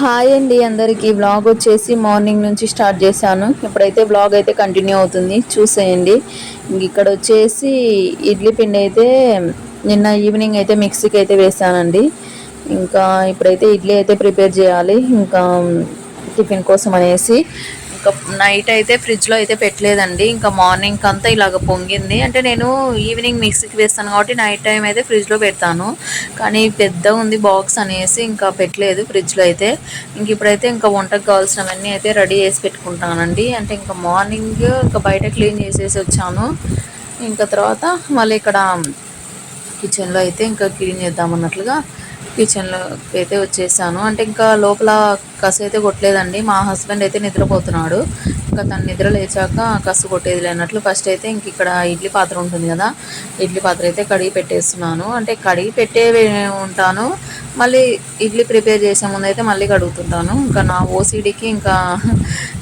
Hi అండి అందరికీ. Vlog వచ్చేసి మార్నింగ్ నుంచి స్టార్ట్ చేశాను. ఇప్పుడైతే వ్లాగ్ అయితే కంటిన్యూ అవుతుంది. చూసేయండి. ఇక్కడ వచ్చేసి ఇడ్లీ పిండి అయితే నిన్న ఈవినింగ్ అయితే మిక్సీకి అయితే వేసానండి. ఇంకా ఇప్పుడైతే ఇడ్లీ అయితే ప్రిపేర్ చేయాలి. ఇంకా టిఫిన్ కోసం అనేసి. ఇంకా నైట్ అయితే ఫ్రిడ్జ్లో అయితే పెట్టలేదండి. ఇంకా మార్నింగ్ అంతా ఇలాగ పొంగింది. అంటే నేను ఈవినింగ్ మిక్సీకి వేస్తాను కాబట్టి నైట్ టైం అయితే ఫ్రిడ్జ్లో పెడతాను. కానీ పెద్ద ఉంది బాక్స్ అనేసి ఇంకా పెట్టలేదు ఫ్రిడ్జ్లో అయితే. ఇంక ఇప్పుడైతే ఇంకా వంటకు కావాల్సినవన్నీ అయితే రెడీ చేసి పెట్టుకుంటానండి. అంటే ఇంకా మార్నింగ్ ఇంకా బయట క్లీన్ చేసేసి వచ్చాను. ఇంకా తర్వాత మళ్ళీ ఇక్కడ కిచెన్లో అయితే ఇంకా క్లీన్ చేద్దామన్నట్లుగా కిచెన్లో అయితే వచ్చేసాను. అంటే ఇంకా లోపల కసు అయితే కొట్టలేదండి. మా హస్బెండ్ అయితే నిద్రపోతున్నాడు. ఇంకా తను నిద్ర లేచాక కసు కొట్టేది లేనట్లు ఫస్ట్ అయితే ఇంక ఇక్కడ ఇడ్లీ పాత్ర ఉంటుంది కదా ఇడ్లీ పాత్ర అయితే కడిగి పెట్టేస్తున్నాను. అంటే కడిగి పెట్టే ఉంటాను. మళ్ళీ ఇడ్లీ ప్రిపేర్ చేసే ముందు అయితే మళ్ళీ కడుగుతుంటాను. ఇంకా నా ఓసీడీకి ఇంకా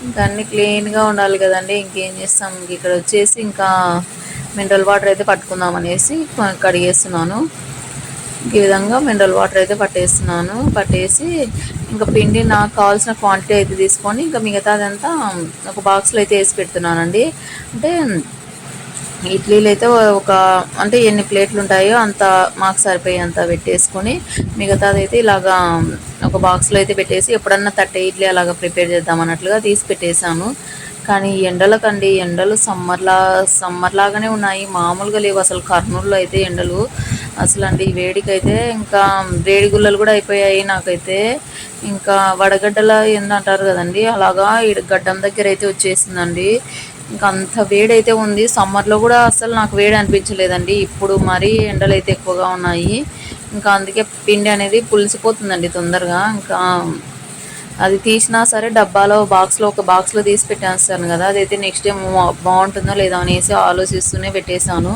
ఇంకా అన్నీ క్లీన్గా ఉండాలి కదండి. ఇంకేం చేస్తాం? ఇక్కడ వచ్చేసి ఇంకా మినరల్ వాటర్ అయితే పట్టుకుందాం అనేసి కడిగేస్తున్నాను. ఈ విధంగా మినరల్ వాటర్ అయితే పట్టేస్తున్నాను. పట్టేసి ఇంకా పిండి నాకు కావాల్సిన క్వాంటిటీ అయితే తీసుకొని ఇంకా మిగతాదంతా ఒక బాక్స్లో అయితే వేసి పెడుతున్నానండి. అంటే ఇడ్లీలు అయితే ఒక అంటే ఎన్ని ప్లేట్లు ఉంటాయో అంత మాకు సరిపోయేంత పెట్టేసుకొని మిగతాది అయితే ఇలాగా ఒక బాక్స్లో అయితే పెట్టేసి ఎప్పుడన్నా తట్టే ఇడ్లీ అలాగా ప్రిపేర్ చేద్దాం అన్నట్లుగా తీసి పెట్టేశాను. కానీ ఎండలకండి ఎండలు సమ్మర్లా సమ్మర్ లాగానే ఉన్నాయి. మామూలుగా లేవు అసలు. కర్నూలులో అయితే ఎండలు అసలు అండి వేడికైతే ఇంకా వేడి గుల్లలు కూడా అయిపోయాయి నాకైతే. ఇంకా వడగడ్డల ఏందంటారు కదండి అలాగా గడ్డం దగ్గర అయితే వచ్చేసిందండి. ఇంకా అంత వేడైతే ఉంది. సమ్మర్లో కూడా అసలు నాకు వేడి అనిపించలేదండి. ఇప్పుడు మరీ ఎండలు అయితే ఎక్కువగా ఉన్నాయి. ఇంకా అందుకే పిండి అనేది పులిసిపోతుందండి తొందరగా. ఇంకా అది తీసినా సరే డబ్బాలో బాక్స్లో ఒక బాక్స్లో తీసి పెట్టేస్తాను కదా. అదైతే నెక్స్ట్ టైం బాగుంటుందో లేదా అనేసి ఆలోచిస్తూనే పెట్టేశాను.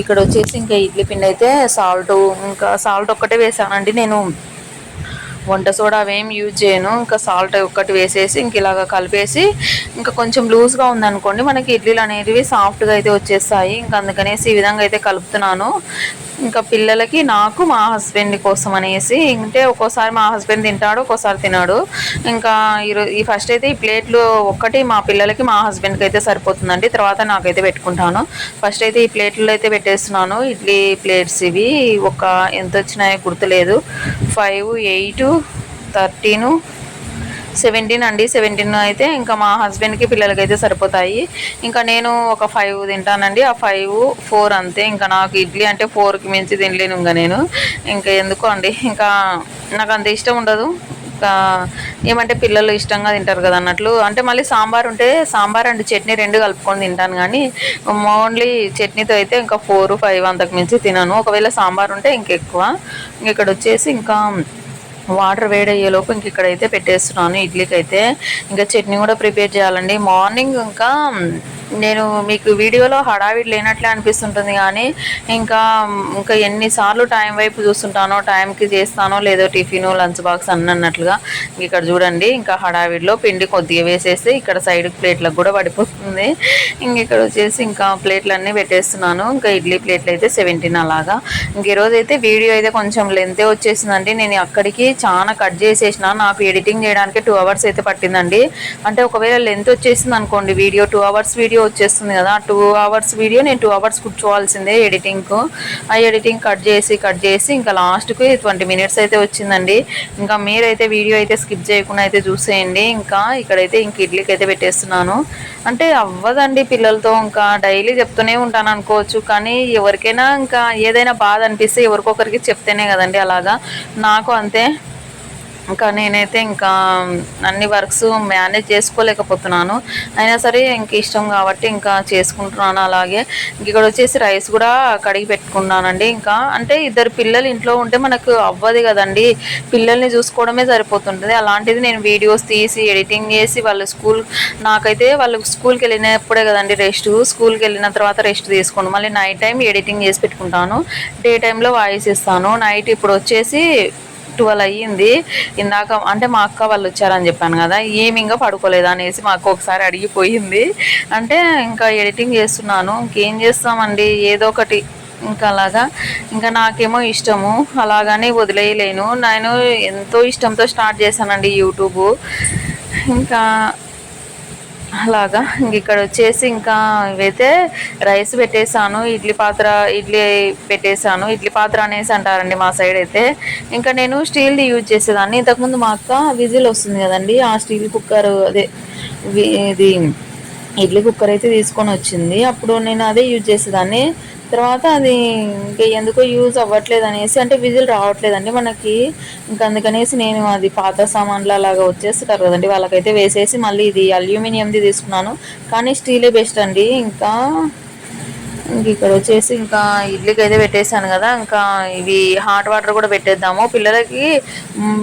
ఇక్కడ వచ్చేసి ఇంకా ఇడ్లీ పిండి అయితే సాల్ట్ ఇంకా సాల్ట్ ఒక్కటే వేసానండి. నేను వంట సోడా అవేం యూజ్ చేయను. ఇంకా సాల్ట్ ఒక్కటి వేసేసి ఇంక ఇలాగ కలిపేసి ఇంకా కొంచెం లూజ్గా ఉందనుకోండి మనకి ఇడ్లీలు అనేవి సాఫ్ట్గా అయితే వచ్చేస్తాయి. ఇంకా అందుకనేసి ఈ విధంగా అయితే కలుపుతున్నాను. ఇంకా పిల్లలకి నాకు మా హస్బెండ్ కోసం అనేసి అంటే ఒక్కోసారి మా హస్బెండ్ తింటాడు ఒక్కోసారి తినాడు. ఇంకా ఈరోజు ఈ ఫస్ట్ అయితే ఈ ప్లేట్లు ఒక్కటి మా పిల్లలకి మా హస్బెండ్కి అయితే సరిపోతుందండి. తర్వాత నాకైతే పెట్టుకుంటాను. ఫస్ట్ అయితే ఈ ప్లేట్లు అయితే పెట్టేస్తున్నాను. ఇడ్లీ ప్లేట్స్ ఇవి. ఒక ఎంత వచ్చినాయో గుర్తులేదు. Five eight thirteen. సెవెంటీన్ అండి సెవెంటీన్ అయితే ఇంకా మా హస్బెండ్కి పిల్లలకి అయితే సరిపోతాయి. ఇంకా నేను ఒక ఫైవ్ తింటానండి ఆ ఫైవ్ ఫోర్ అంతే. ఇంకా నాకు ఇడ్లీ అంటే ఫోర్కి మించి తినలేను ఇంకా నేను. ఇంకా ఎందుకో అండి? ఇంకా నాకు అంత ఇష్టం ఉండదు. ఇంకా ఏమంటే పిల్లలు ఇష్టంగా తింటారు కదా అన్నట్లు. అంటే మళ్ళీ సాంబార్ ఉంటే సాంబార్ అండ్ చట్నీ రెండు కలుపుకొని తింటాను కానీ ఓన్లీ చట్నీతో అయితే ఇంకా ఫోర్ ఫైవ్ అంతకు మించి తినను. ఒకవేళ సాంబార్ ఉంటే ఇంకెక్కువ. ఇక్కడ వచ్చేసి ఇంకా వాటర్ వేడయ్యేలోపు ఇంక ఇక్కడైతే పెట్టేస్తున్నాను. ఇడ్లీకి అయితే ఇంకా చట్నీ కూడా ప్రిపేర్ చేయాలండి. మార్నింగ్ ఇంకా నేను మీకు వీడియోలో హడావిడి లేనట్లే అనిపిస్తుంటుంది కానీ ఇంకా ఇంకా ఎన్నిసార్లు టైం వైపు చూస్తుంటానో టైంకి చేస్తానో లేదో టిఫిన్ లంచ్ బాక్స్ అన్నట్లుగా ఇక్కడ చూడండి. ఇంకా హడావిడిలో పిండి కొద్దిగా వేసేసి ఇక్కడ సైడ్ ప్లేట్లకు కూడా పడిపోతుంది. ఇంక ఇక్కడ వచ్చేసి ఇంకా ప్లేట్లు అన్నీ పెట్టేస్తున్నాను. ఇంకా ఇడ్లీ ప్లేట్లు అయితే సెవెంటీన్ అలాగా. ఇంక ఈరోజు అయితే వీడియో అయితే కొంచెం లెంతే వచ్చేసిందండి. నేను అక్కడికి చాలా కట్ చేసేసిన నాకు ఎడిటింగ్ చేయడానికి టూ అవర్స్ అయితే పట్టిందండి. అంటే ఒకవేళ లెంత్ వచ్చేసింది అనుకోండి వీడియో టూ అవర్స్ వీడియో వచ్చేస్తుంది కదా టూ అవర్స్ వీడియో నేను టూ అవర్స్ కూర్చోవాల్సిందే ఎడిటింగ్కు ఆ ఎడిటింగ్ కట్ చేసి కట్ చేసి ఇంకా లాస్ట్కి ట్వంటీ మినిట్స్ అయితే వచ్చిందండి. ఇంకా మీరైతే వీడియో అయితే స్కిప్ చేయకుండా అయితే చూసేయండి. ఇంకా ఇక్కడైతే ఇంక ఇడ్లీకి అయితే పెట్టేస్తున్నాను. అంటే అవ్వదండి పిల్లలతో ఇంకా. డైలీ చెప్తూనే ఉంటాను అనుకోవచ్చు. కానీ ఎవరికైనా ఇంకా ఏదైనా బాధ అనిపిస్తే ఎవరికొకరికి చెప్తేనే కదండి అలాగా. నాకు అంతే. ఇంకా నేనైతే ఇంకా అన్ని వర్క్స్ మేనేజ్ చేసుకోలేకపోతున్నాను. అయినా సరే ఇంక ఇష్టం కాబట్టి ఇంకా చేసుకుంటున్నాను అలాగే. ఇక్కడ వచ్చేసి రైస్ కూడా కడిగి పెట్టుకున్నానండి. ఇంకా అంటే ఇద్దరు పిల్లలు ఇంట్లో ఉంటే మనకు అవ్వదు కదండి. పిల్లల్ని చూసుకోవడమే సరిపోతుంటుంది. అలాంటిది నేను వీడియోస్ తీసి ఎడిటింగ్ చేసి వాళ్ళు స్కూల్ నాకైతే వాళ్ళు స్కూల్కి వెళ్ళినప్పుడే కదండి రెస్ట్. స్కూల్కి వెళ్ళిన తర్వాత రెస్ట్ తీసుకోండి మళ్ళీ నైట్ టైం ఎడిటింగ్ చేసి పెట్టుకుంటాను. డే టైంలో వాయిస్ ఇస్తాను. నైట్ ఇప్పుడు వచ్చేసి ట్వెల్వ్ అయ్యింది. ఇందాక అంటే మా అక్క వాళ్ళు వచ్చారని చెప్పాను కదా ఏమి ఇంకా పడుకోలేదు అనేసి మా అక్క ఒకసారి అడిగిపోయింది. అంటే ఇంకా ఎడిటింగ్ చేస్తున్నాను ఇంకేం చేస్తామండి ఏదో ఒకటి. ఇంకా అలాగా ఇంకా నాకేమో ఇష్టము అలాగనే వదిలేయలేను. నేను ఎంతో ఇష్టంతో స్టార్ట్ చేశానండి యూట్యూబ్. ఇంకా అలాగా. ఇంక ఇక్కడ వచ్చేసి ఇంకా ఇవైతే రైస్ పెట్టేశాను ఇడ్లీ పాత్ర ఇడ్లీ పెట్టేశాను ఇడ్లీ పాత్ర అనేసి అంటారండి మా సైడ్ అయితే. ఇంకా నేను స్టీల్ది యూజ్ చేసేదాన్ని. ఇంతకుముందు మా అక్క విజిల్ వస్తుంది కదండి ఆ స్టీల్ కుక్కర్ అదే ఇది ఇడ్లీ కుక్కర్ అయితే తీసుకొని వచ్చింది. అప్పుడు నేను అదే యూజ్ చేసేదాన్ని. తర్వాత అది ఇంకా ఎందుకో యూజ్ అవ్వట్లేదు అనేసి అంటే విజిల్ రావట్లేదండి మనకి. ఇంకా అందుకనేసి నేను అది పాత సామాన్లు అలాగా వచ్చేస్తారు కదండి. వాళ్ళకైతే వేసేసి మళ్ళీ ఇది అల్యూమినియంది తీసుకున్నాను. కానీ స్టీలే బెస్ట్ అండి. ఇంకా ఇంక ఇక్కడ వచ్చేసి ఇంకా ఇడ్లీకి అయితే పెట్టేశాను కదా. ఇంకా ఇవి హాట్ వాటర్ కూడా పెట్టేద్దాము. పిల్లలకి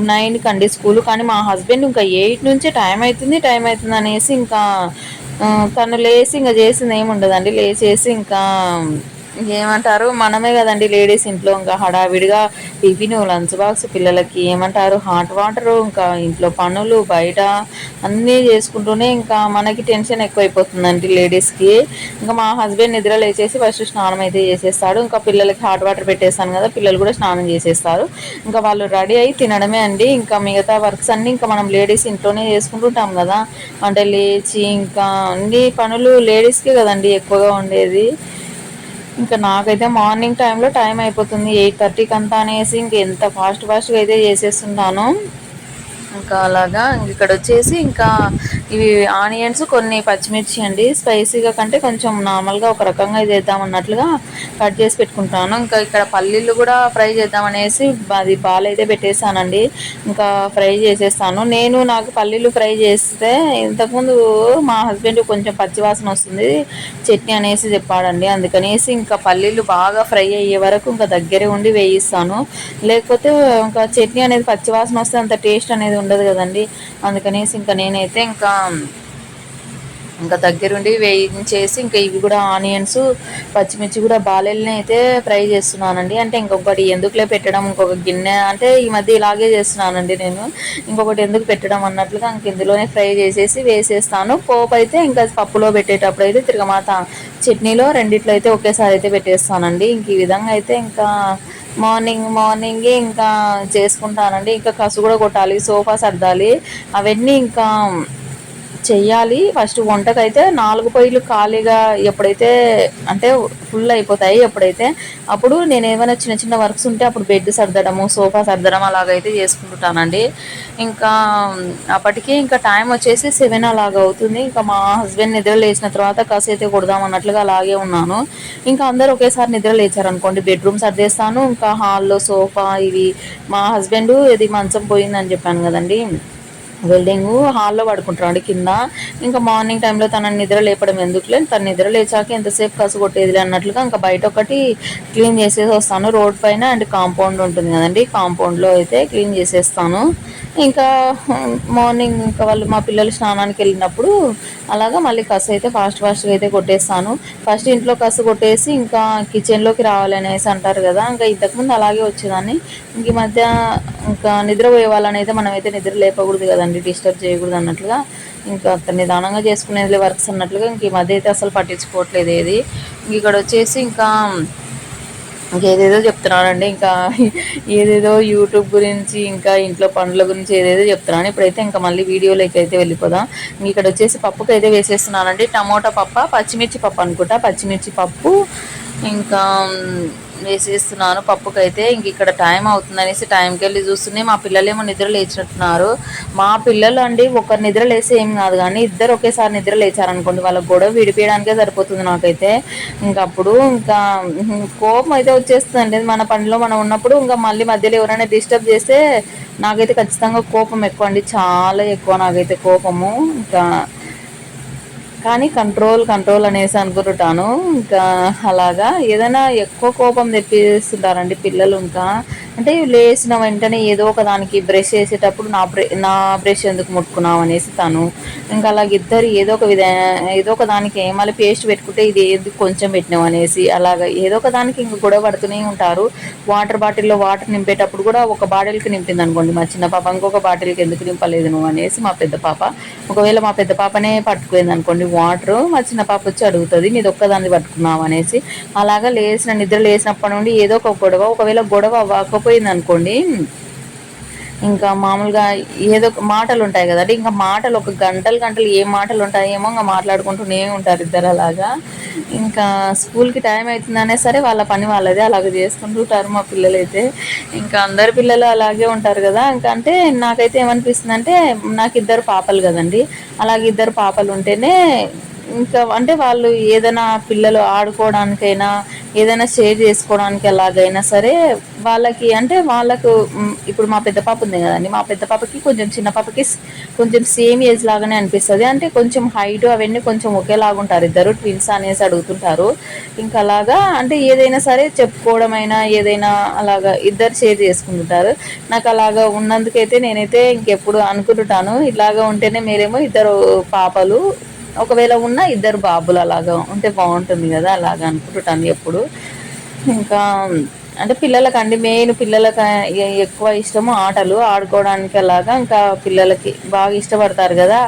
నైన్కి అండి స్కూల్. కానీ మా హస్బెండ్ ఇంకా ఎయిట్ నుంచి టైం అవుతుంది టైం అవుతుంది అనేసి ఇంకా తను లేచి ఇంకా చేసింది ఏమి ఉండదండి లేచేసి ఇంకా ఏమంటారు మనమే కదండి లేడీస్ ఇంట్లో ఇంకా హడావిడిగా టిఫిన్ లంచ్ బాక్స్ పిల్లలకి ఏమంటారు? హాట్ వాటర్ ఇంకా ఇంట్లో పనులు బయట అన్నీ చేసుకుంటూనే ఇంకా మనకి టెన్షన్ ఎక్కువైపోతుందండి లేడీస్కి. ఇంకా మా హస్బెండ్ నిద్ర లేచేసి ఫస్ట్ స్నానం అయితే చేసేస్తాడు. ఇంకా పిల్లలకి హాట్ వాటర్ పెట్టేస్తాను కదా పిల్లలు కూడా స్నానం చేసేస్తారు. ఇంకా వాళ్ళు రెడీ అయి తినడమే అండి. ఇంకా మిగతా వర్క్స్ అన్నీ ఇంకా మనం లేడీస్ ఇంట్లోనే చేసుకుంటుంటాం కదా. అంటే లేచి ఇంకా అన్ని పనులు లేడీస్కే కదండి ఎక్కువగా ఉండేది. ఇంకా నాకైతే మార్నింగ్ టైంలో టైం అయిపోతుంది ఎయిట్ థర్టీకి అంతా అనేసి ఇంక ఎంత ఫాస్ట్ ఫాస్ట్గా అయితే చేసేస్తున్నాను. ఇంకా అలాగా ఇక్కడ వచ్చేసి ఇంకా ఇవి ఆనియన్స్ కొన్ని పచ్చిమిర్చి అండి. స్పైసీగా కంటే కొంచెం నార్మల్గా ఒక రకంగా చేద్దాం అన్నట్లుగా కట్ చేసి పెట్టుకుంటాను. ఇంకా ఇక్కడ పల్లీలు కూడా ఫ్రై చేద్దాం అనేసి అది బాల్ అయితే పెట్టేశానండి. ఇంకా ఫ్రై చేసేస్తాను. నేను నాకు పల్లీలు ఫ్రై చేస్తే ఇంతకుముందు మా హస్బెండ్ కొంచెం పచ్చివాసన వస్తుంది చట్నీ అనేసి చెప్పాడండి. అందుకనేసి ఇంకా పల్లీలు బాగా ఫ్రై అయ్యే వరకు ఇంకా దగ్గరే ఉండి వేయిస్తాను. లేకపోతే ఇంకా చట్నీ అనేది పచ్చివాసన వస్తే అంత టేస్ట్ అనేది ఉండదు కదండి. అందుకనేసి ఇంకా నేనైతే ఇంకా ఇంకా దగ్గరుండి వేయించేసి ఇంకా ఇవి కూడా ఆనియన్స్ పచ్చిమిర్చి కూడా బాలెల్ని అయితే ఫ్రై చేస్తున్నానండి. అంటే ఇంకొకటి ఎందుకులే పెట్టడం ఇంకొక గిన్నె అంటే ఈ మధ్య ఇలాగే చేస్తున్నానండి నేను. ఇంకొకటి ఎందుకు పెట్టడం అన్నట్లుగా ఇంక ఇందులోనే ఫ్రై చేసేసి వేసేస్తాను. పోపు అయితే ఇంకా పప్పులో పెట్టేటప్పుడు అయితే తిరగమాత చట్నీలో రెండిట్లో అయితే ఒకేసారి అయితే పెట్టేస్తానండి. ఇంక ఈ విధంగా అయితే ఇంకా మార్నింగ్ మార్నింగే ఇంకా చేసుకుంటానండి. ఇంకా కసు కూడా కొట్టాలి సోఫా సర్దాలి. అవన్నీ ఇంకా చెయ్యాలి. ఫస్ట్ వంటకైతే నాలుగు పొయ్యిలు ఖాళీగా ఎప్పుడైతే అంటే ఫుల్ అయిపోతాయి ఎప్పుడైతే అప్పుడు నేను ఏమైనా చిన్న చిన్న వర్క్స్ ఉంటే అప్పుడు బెడ్ సర్దడము సోఫా సర్దడం అలాగైతే చేసుకుంటుంటానండి ఇంకా అప్పటికి ఇంకా టైం వచ్చేసి సెవెన్ అలాగ అవుతుంది. ఇంకా మా హస్బెండ్ నిద్ర లేచిన తర్వాత కాసేపు కొడదాం అన్నట్లుగా అలాగే ఉన్నాను. ఇంకా అందరూ ఒకేసారి నిద్ర లేచారనుకోండి బెడ్రూమ్ సర్దేస్తాను. ఇంకా హాల్లో సోఫా ఇవి మా హస్బెండ్ ఇది మంచం పోయిందని చెప్పాను కదండి. వెల్డింగ్ హాల్లో పడుకుంటాడు కింద ఇంకా మార్నింగ్ టైంలో తన నిద్ర లేపడం ఎందుకులే? తన నిద్ర లేచాక ఎంతసేపు కసు కొట్టేది అన్నట్లుగా ఇంకా బయట ఒకటి క్లీన్ చేసేసి వస్తాను. రోడ్ పైన అండ్ కాంపౌండ్ ఉంటుంది కదండి. కాంపౌండ్లో అయితే క్లీన్ చేసేస్తాను. ఇంకా మార్నింగ్ ఇంకా వాళ్ళు మా పిల్లలు స్నానానికి వెళ్ళినప్పుడు అలాగా మళ్ళీ కసు అయితే ఫాస్ట్ ఫాస్ట్గా అయితే కొట్టేస్తాను. ఫస్ట్ ఇంట్లో కసు కొట్టేసి ఇంకా కిచెన్లోకి రావాలనేసి అంటారు కదా. ఇంకా ఇంతకుముందు అలాగే వచ్చేదాన్ని. ఇంక ఈ మధ్య ఇంకా నిద్రపోయే వాళ్ళని అయితే మనమైతే నిద్ర లేపకూడదు కదండి. డిస్టర్బ్ చేయకూడదు అన్నట్లుగా. ఇంకా అతను నిదానంగా చేసుకునేది వర్క్స్ అన్నట్లుగా ఇంక ఈ మధ్య అయితే అసలు పట్టించుకోవట్లేదు ఏది. ఇక్కడ వచ్చేసి ఇంకా ఇంకేదేదో చెప్తున్నానండి ఇంకా ఏదేదో యూట్యూబ్ గురించి ఇంకా ఇంట్లో పనుల గురించి ఏదేదో చెప్తున్నాను ఇప్పుడైతే ఇంకా మళ్ళీ వీడియోలోకి అయితే వెళ్ళిపోదాం. ఇక్కడ వచ్చేసి పప్పుకి అయితే వేసేస్తున్నానండి. టమోటా పప్ప పచ్చిమిర్చి పప్పు అనుకుంటా. పచ్చిమిర్చి పప్పు ఇంకా వేసేస్తున్నాను. పప్పుకైతే ఇంక ఇక్కడ టైం అవుతుంది అనేసి టైంకి వెళ్ళి చూస్తూనే మా పిల్లలేమో నిద్ర లేచినట్టున్నారు. మా పిల్లలు అండి ఒకరు నిద్ర లేసి ఏం కాదు కానీ ఇద్దరు ఒకేసారి నిద్ర లేచారనుకోండి. వాళ్ళ గొడవ విడిపించడానికే సరిపోతుంది నాకైతే. ఇంకప్పుడు ఇంకా కోపం అయితే వచ్చేస్తుందండి. మన పనిలో మనం ఉన్నప్పుడు ఇంకా మళ్ళీ మధ్యలో ఎవరైనా డిస్టర్బ్ చేస్తే నాకైతే ఖచ్చితంగా కోపం ఎక్కువ అండి. చాలా ఎక్కువ నాకైతే కోపము. ఇంకా కానీ కంట్రోల్ కంట్రోల్ అనేసి అనుకుంటుంటాను. ఇంకా అలాగా ఏదైనా ఎక్కువ కోపం తెప్పిస్తుంటారండి పిల్లలు ఇంకా. అంటే లేసిన వెంటనే ఏదో ఒక దానికి బ్రష్ చేసేటప్పుడు నా బ్రె నా బ్రష్ ఎందుకు ముట్టుకున్నావు అనేసి తను ఇంకా అలాగ ఇద్దరు ఏదో ఒక విధ ఏదో ఒక దానికి మళ్ళీ పేస్ట్ పెట్టుకుంటే ఇది ఏది కొంచెం పెట్టినావు అనేసి అలాగ ఏదో ఒక దానికి ఇంక గొడవ పడుతూనే ఉంటారు. వాటర్ బాటిల్లో వాటర్ నింపేటప్పుడు కూడా ఒక బాటిల్కి నింపింది అనుకోండి. మా చిన్న పాప ఇంకొక బాటిల్కి ఎందుకు నింపలేదు నువ్వు అనేసి మా పెద్ద పాప. ఒకవేళ మా పెద్ద పాపనే పట్టుకుంది అనుకోండి వాటర్ మా చిన్న పాప వచ్చి అడుగుతుంది నీది ఒక్కదాన్ని పట్టుకున్నావు అనేసి అలాగా లేచిన నిద్ర లేసినప్పటి నుండి ఏదో ఒక గొడవ ఒకవేళ గొడవ అవ్వకపోయింది అనుకోండి. ఇంకా మామూలుగా ఏదో మాటలు ఉంటాయి కదండి. ఇంకా మాటలు ఒక గంటలు గంటలు ఏ మాటలు ఉంటాయేమో ఇంకా మాట్లాడుకుంటూనే ఉంటారు ఇద్దరు అలాగా. ఇంకా స్కూల్కి టైం అవుతుందనే సరే వాళ్ళ పని వాళ్ళదే అలాగ చేసుకుంటుంటారు మా పిల్లలైతే. ఇంకా అందరి పిల్లలు అలాగే ఉంటారు కదా. ఇంకా అంటే నాకైతే ఏమనిపిస్తుంది అంటే నాకు ఇద్దరు పాపలు కదండి. అలాగే ఇద్దరు పాపలు ఉంటేనే ఇంకా అంటే వాళ్ళు ఏదైనా పిల్లలు ఆడుకోవడానికైనా ఏదైనా షేర్ చేసుకోవడానికి ఎలాగైనా సరే వాళ్ళకి అంటే వాళ్ళకు ఇప్పుడు మా పెద్ద పాప ఉంది కదండి. మా పెద్ద పాపకి కొంచెం చిన్న పాపకి కొంచెం సేమ్ ఏజ్ లాగానే అనిపిస్తుంది. అంటే కొంచెం హైట్ అవన్నీ కొంచెం ఒకేలాగా ఉంటారు ఇద్దరు ట్విన్స్ అనేసి అడుగుతుంటారు. ఇంకా అలాగా అంటే ఏదైనా సరే చెప్పుకోవడమైనా ఏదైనా అలాగా ఇద్దరు షేర్ చేసుకుంటుంటారు. నాకు అలాగా ఉన్నందుకైతే నేనైతే ఇంకెప్పుడు అనుకుంటుంటాను. ఇలాగా ఉంటేనే మీరేమో ఇద్దరు పాపలు ఒకవేళ ఉన్న ఇద్దరు బాబులు అలాగా ఉంటే బాగుంటుంది కదా అలాగా అనుకుంటుంటాను ఎప్పుడు. ఇంకా అంటే పిల్లలకండి మెయిన్ పిల్లలకి ఎక్కువ ఇష్టము ఆటలు. ఆడుకోవడానికి అలాగా ఇంకా పిల్లలకి బాగా ఇష్టపడతారు కదా.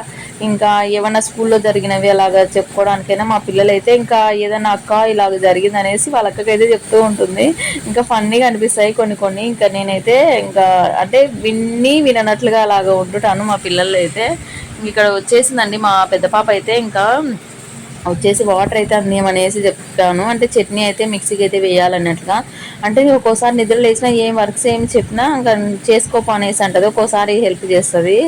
ఇంకా ఏమైనా స్కూల్లో జరిగినవి అలాగా చెప్పుకోవడానికైనా మా పిల్లలైతే ఇంకా ఏదైనా అక్క ఇలాగ జరిగింది అనేసి వాళ్ళ అక్కకైతే చెప్తూ ఉంటుంది. ఇంకా ఫన్నీగా అనిపిస్తాయి కొన్ని కొన్ని. ఇంకా నేనైతే ఇంకా అంటే విన్ని విననట్లుగా అలాగ ఉంటుంటాను మా పిల్లలు అయితే ఇక్కడ వచ్చేసిందండి మా పెద్ద పాప అయితే ఇంకా వచ్చేసి వాటర్ అయితే అందేమనేసి చెప్తాను. అంటే చట్నీ అయితే మిక్సీకి అయితే వేయాలన్నట్టుగా. అంటే ఒక్కోసారి నిద్ర లేచినా ఏం వర్క్స్ ఏం చెప్పినా ఇంకా చేసుకోపో అనేసి అంటది. ఒక్కోసారి హెల్ప్ చేస్తుంది.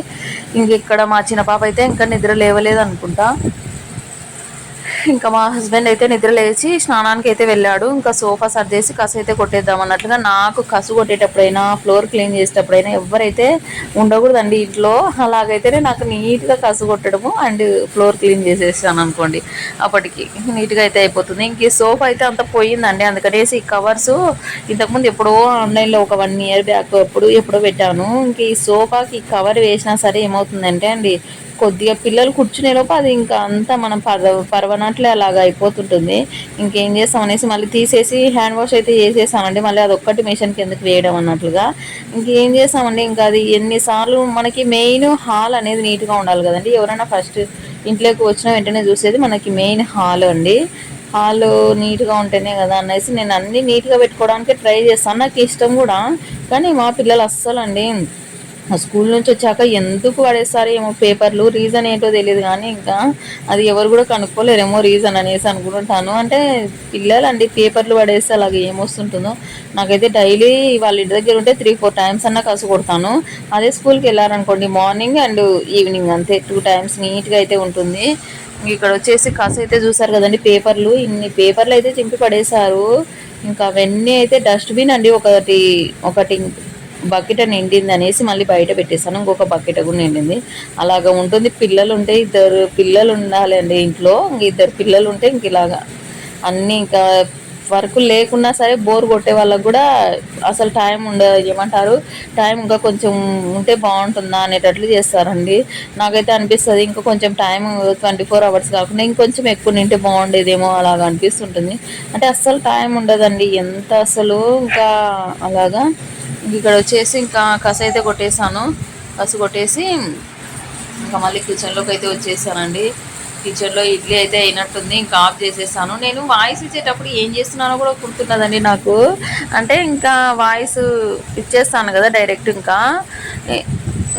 ఇంక ఇక్కడ మా చిన్న పాప అయితే ఇంకా నిద్ర లేవలేదు అనుకుంటా ఇంకా మా హస్బెండ్ అయితే నిద్ర లేచి స్నానానికి అయితే వెళ్ళాడు. ఇంకా సోఫా సర్దేసి కసు అయితే కొట్టేద్దాం అన్నట్లుగా నాకు కసు కొట్టేటప్పుడైనా ఫ్లోర్ క్లీన్ చేసేటప్పుడైనా ఎవరైతే ఉండకూడదండి ఇంట్లో. అలాగైతేనే నాకు నీట్గా కసు కొట్టడము అండ్ ఫ్లోర్ క్లీన్ చేసేసాను అనుకోండి అప్పటికి. నీట్గా అయితే అయిపోతుంది. ఇంక ఈ సోఫా అయితే అంత పోయిందండి. అందుకనేసి ఈ కవర్స్ ఇంతకుముందు ఎప్పుడో ఆన్లైన్లో ఒక వన్ ఇయర్ బ్యాక్ ఎప్పుడు ఎప్పుడో పెట్టాను. ఇంక ఈ సోఫాకి కవర్ వేసినా సరే ఏమవుతుందంటే అండి కొద్దిగా పిల్లలు కూర్చునే లోపు అది ఇంకా అంతా మనం పర్వ పరవనట్లే అలాగా అయిపోతుంటుంది. ఇంకేం చేస్తాం అనేసి మళ్ళీ తీసేసి హ్యాండ్ వాష్ అయితే చేసేసామండి. మళ్ళీ అది ఒక్కటి మిషన్కి ఎందుకు వేయడం అన్నట్లుగా. ఇంకేం చేస్తామండి? ఇంకా అది ఎన్నిసార్లు మనకి మెయిన్ హాల్ అనేది నీట్గా ఉండాలి కదండి. ఎవరైనా ఫస్ట్ ఇంట్లోకి వచ్చిన వెంటనే చూసేది మనకి మెయిన్ హాల్ అండి. హాల్ నీట్గా ఉంటేనే కదా అనేసి నేను అన్నీ నీట్గా పెట్టుకోవడానికి ట్రై చేస్తాను. నాకు ఇష్టం కూడా. కానీ మా పిల్లలు అస్సలు అండి స్కూల్ నుంచి వచ్చాక ఎందుకు పడేస్తారు ఏమో పేపర్లు? రీజన్ ఏంటో తెలియదు కానీ ఇంకా అది ఎవరు కూడా కనుక్కోలేరేమో రీజన్ అనేసి అనుకుంటాను అంటే పిల్లలండి పేపర్లు పడేస్తే అలాగే ఏమొస్తుంటుందో. నాకైతే డైలీ వాళ్ళ ఇంటి దగ్గర ఉంటే త్రీ ఫోర్ టైమ్స్ అన్నా కసు కొడతాను. అదే స్కూల్కి వెళ్ళారనుకోండి మార్నింగ్ అండ్ ఈవినింగ్ అంతే. టూ టైమ్స్ నీట్గా అయితే ఉంటుంది. ఇక్కడ వచ్చేసి కసు అయితే చూసారు కదండి పేపర్లు. ఇన్ని పేపర్లు అయితే చింపి పడేశారు. ఇంకా అవన్నీ అయితే డస్ట్బిన్ అండి. ఒకటి ఒకటి బకెట్ నిండింది అనేసి మళ్ళీ బయట పెట్టేస్తాను ఇంకొక బకెట్ కూడా నిండింది. అలాగ ఉంటుంది. పిల్లలు ఉంటే ఇద్దరు పిల్లలు ఉండాలండి ఇంట్లో. ఇద్దరు పిల్లలు ఉంటే ఇంక ఇలాగా అన్నీ ఇంకా వర్క్ లేకున్నా సరే బోర్ కొట్టే వాళ్ళకు కూడా అసలు టైం ఉండదు ఏమంటారు? టైం ఇంకా కొంచెం ఉంటే బాగుంటుందా అనేటట్లు చేస్తారండి. నాకైతే అనిపిస్తుంది ఇంకా కొంచెం టైం ట్వంటీ ఫోర్ అవర్స్ కాకుండా ఇంకొంచెం ఎక్కువ నింటే బాగుండేదేమో అలాగ అనిపిస్తుంటుంది. అంటే అస్సలు టైం ఉండదండి. ఎంత అసలు ఇంకా అలాగా ఇక్కడ వచ్చేసి ఇంకా కస అయితే కొట్టేశాను. కసు కొట్టేసి ఇంకా మళ్ళీ కిచెన్లోకి అయితే వచ్చేసానండి. కిచెన్లో ఇడ్లీ అయితే అయినట్టుంది ఇంకా ఆఫ్ చేసేసాను. నేను వాయిస్ ఇచ్చేటప్పుడు ఏం చేస్తున్నానో కూడా గుర్తున్నదండి నాకు. అంటే ఇంకా వాయిస్ ఇచ్చేస్తాను కదా డైరెక్ట్ ఇంకా.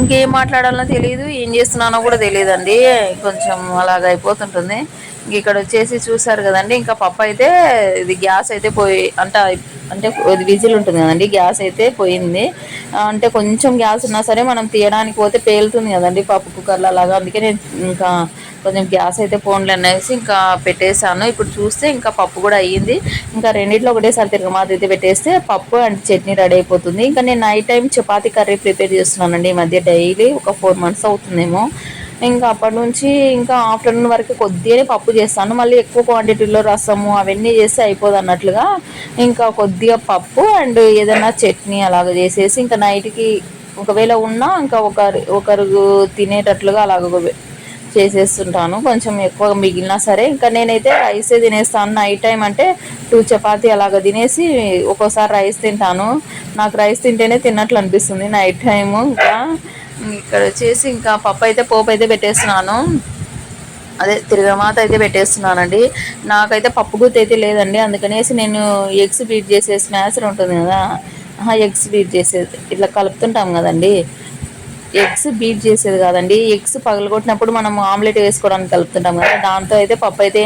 ఇంకేం మాట్లాడాలో తెలియదు ఏం చేస్తున్నానో కూడా తెలియదండి కొంచెం అలాగ అయిపోతుంటుంది. ఇంక ఇక్కడ వచ్చేసి చూసారు కదండి ఇంకా పప్పు అయితే ఇది గ్యాస్ అయితే పోయి అంటే అంటే విజిల్ ఉంటుంది కదండి గ్యాస్ అయితే పోయింది. అంటే కొంచెం గ్యాస్ ఉన్నా సరే మనం తీయడానికి పోతే పేలుతుంది కదండి పప్పు కుక్కర్లో అలాగా. అందుకే నేను ఇంకా కొంచెం గ్యాస్ అయితే ఫోన్లు అనేసి ఇంకా పెట్టేశాను. ఇప్పుడు చూస్తే ఇంకా పప్పు కూడా అయ్యింది. ఇంకా రెండిట్లో ఒకటేసారి తిరగమాత అయితే పెట్టేస్తే పప్పు అండ్ చట్నీ రెడీ అయిపోతుంది. ఇంకా నేను night time chapati curry prepare చేస్తున్నానండి. ఈ మధ్య డైలీ ఒక ఫోర్ మంత్స్ అవుతుందేమో. ఇంకా అప్పటి నుంచి ఇంకా ఆఫ్టర్నూన్ వరకు కొద్దిగానే పప్పు చేస్తాను. మళ్ళీ ఎక్కువ క్వాంటిటీలో రసము అవన్నీ చేస్తే అయిపోదు అన్నట్లుగా ఇంకా కొద్దిగా పప్పు అండ్ ఏదైనా చట్నీ అలాగ చేసేసి ఇంకా నైట్కి ఒకవేళ ఉన్నా ఇంకా ఒకరు ఒకరు తినేటట్లుగా అలాగ చేసేస్తుంటాను. కొంచెం ఎక్కువ మిగిలినా సరే ఇంకా నేనైతే రైసే తినేస్తాను. నైట్ టైం అంటే టూ చపాతి అలాగ తినేసి ఒక్కోసారి రైస్ తింటాను. నాకు రైస్ తింటేనే తిన్నట్లు అనిపిస్తుంది. నైట్ టైము ఇంకా ఇక్కడ వచ్చేసి ఇంకా పప్పు అయితే పోపు అయితే పెట్టేస్తున్నాను. అదే తిరగమాత అయితే పెట్టేస్తున్నానండి. నాకైతే పప్పు గుర్తు అయితే లేదండి. అందుకనేసి నేను ఎగ్స్ బీట్ చేసే స్మాసర్ ఉంటుంది కదా ఎగ్స్ బీట్ చేసేది. ఇట్లా కలుపుతుంటాం కదండి. ఎగ్స్ బీట్ చేసేది కాదండి. ఎగ్స్ పగలగొట్టినప్పుడు మనం ఆమ్లెట్ వేసుకోవడానికి కలుపుతుంటాం కదా దాంతో అయితే పప్పు అయితే